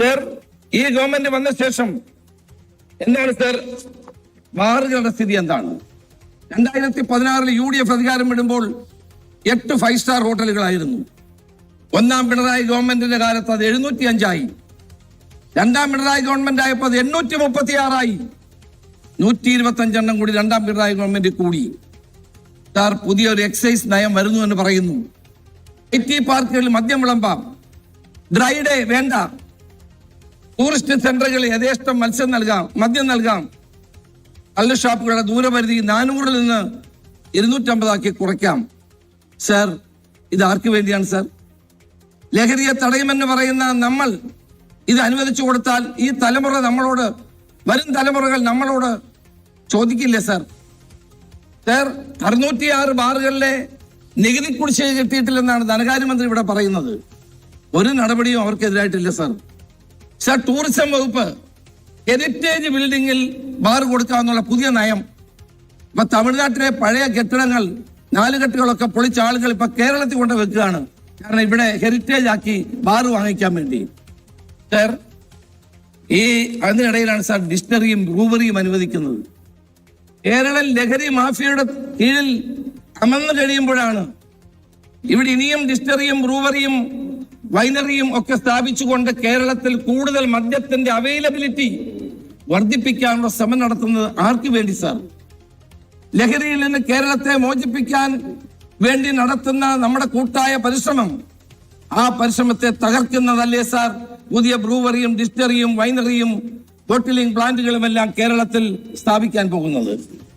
Sir ഈ government വന്ന ശേഷം എന്താണ് സർ ബാറുകളുടെ സ്ഥിതി എന്താണ്? രണ്ടായിരത്തി പതിനാറിൽ യു ഡി എഫ് അധികാരം വിടുമ്പോൾ എട്ട് ഫൈവ് സ്റ്റാർ ഹോട്ടലുകളായിരുന്നു. ഒന്നാം പിണറായി ഗവൺമെന്റിന്റെ കാലത്ത് അത് എഴുന്നൂറ്റി അഞ്ചായി രണ്ടാം പിണറായി ഗവൺമെന്റ് ആയപ്പോൾ അത് എണ്ണൂറ്റി മുപ്പത്തി ആറായി നൂറ്റി ഇരുപത്തി അഞ്ചെണ്ണം കൂടി രണ്ടാം പിണറായി ഗവൺമെന്റ് കൂടി. സാർ പുതിയൊരു എക്സൈസ് നയം വരുന്നു എന്ന് പറയുന്നു. ഐ ടി പാർക്കുകളിൽ മദ്യം വിളമ്പാം. ഡ്രൈ ഡേ വേണ്ട. ടൂറിസ്റ്റ് സെന്ററുകളിൽ യഥേഷ്ടം മത്സ്യം നൽകാം മദ്യം നൽകാം. കള്ള് ഷാപ്പുകളുടെ ദൂരപരിധി നാനൂറിൽ നിന്ന് ഇരുന്നൂറ്റമ്പതാക്കി കുറയ്ക്കാം. സർ ഇത് ആർക്ക് വേണ്ടിയാണ് സർ? ലഹരിയെ തടയുമെന്ന് പറയുന്ന നമ്മൾ ഇത് അനുവദിച്ചു കൊടുത്താൽ ഈ തലമുറ നമ്മളോട് വരും തലമുറകൾ നമ്മളോട് ചോദിക്കില്ലേ സർ? സർ അറുന്നൂറ്റിയാറ് ബാറുകളിലെ നികുതി കുടിശ്ശിക കിട്ടിയിട്ടില്ലെന്നാണ് ധനകാര്യമന്ത്രി ഇവിടെ പറയുന്നത്. ഒരു നടപടിയും അവർക്കെതിരായിട്ടില്ല സർ. സർ ടൂറിസം വകുപ്പ് ഹെറിറ്റേജ് ബിൽഡിങ്ങിൽ ബാർ കൊടുക്കാമെന്നുള്ള പുതിയ നയം. ഇപ്പൊ തമിഴ്നാട്ടിലെ പഴയ കെട്ടിടങ്ങൾ നാലുകെട്ടുകളൊക്കെ പൊളിച്ച ആളുകൾ ഇപ്പൊ കേരളത്തിൽ കൊണ്ട് വെക്കുകയാണ്. കാരണം ഇവിടെ ഹെറിറ്റേജ് ആക്കി ബാർ വാങ്ങിക്കാൻ വേണ്ടി. സർ ഈ അതിനിടയിലാണ് സാർ ഡിക്ഷണറിയും ബ്രൂവറിയും അനുവദിക്കുന്നത്. കേരളം ലഹരി മാഫിയയുടെ കീഴിൽ അമർന്നു കഴിയുമ്പോഴാണ് ഇവിടെ ഇനിയും ഡിസ്റ്ററിയും ബ്രൂവറിയും വൈനറിയും ഒക്കെ സ്ഥാപിച്ചുകൊണ്ട് കേരളത്തിൽ കൂടുതൽ മദ്യത്തിന്റെ അവൈലബിലിറ്റി വർദ്ധിപ്പിക്കാനുള്ള ശ്രമം നടത്തുന്നത് ആർക്കു വേണ്ടി സാർ? ലഹരിയിൽ നിന്ന് കേരളത്തെ മോചിപ്പിക്കാൻ വേണ്ടി നടത്തുന്ന നമ്മുടെ കൂട്ടായ പരിശ്രമം ആ പരിശ്രമത്തെ തകർക്കുന്നതല്ലേ സാർ? പുതിയ ബ്രൂവറിയും ഡിസ്റ്ററിയും വൈനറിയും ബോട്ടിലിംഗ് പ്ലാന്റുകളുമെല്ലാം കേരളത്തിൽ സ്ഥാപിക്കാൻ പോകുന്നത്.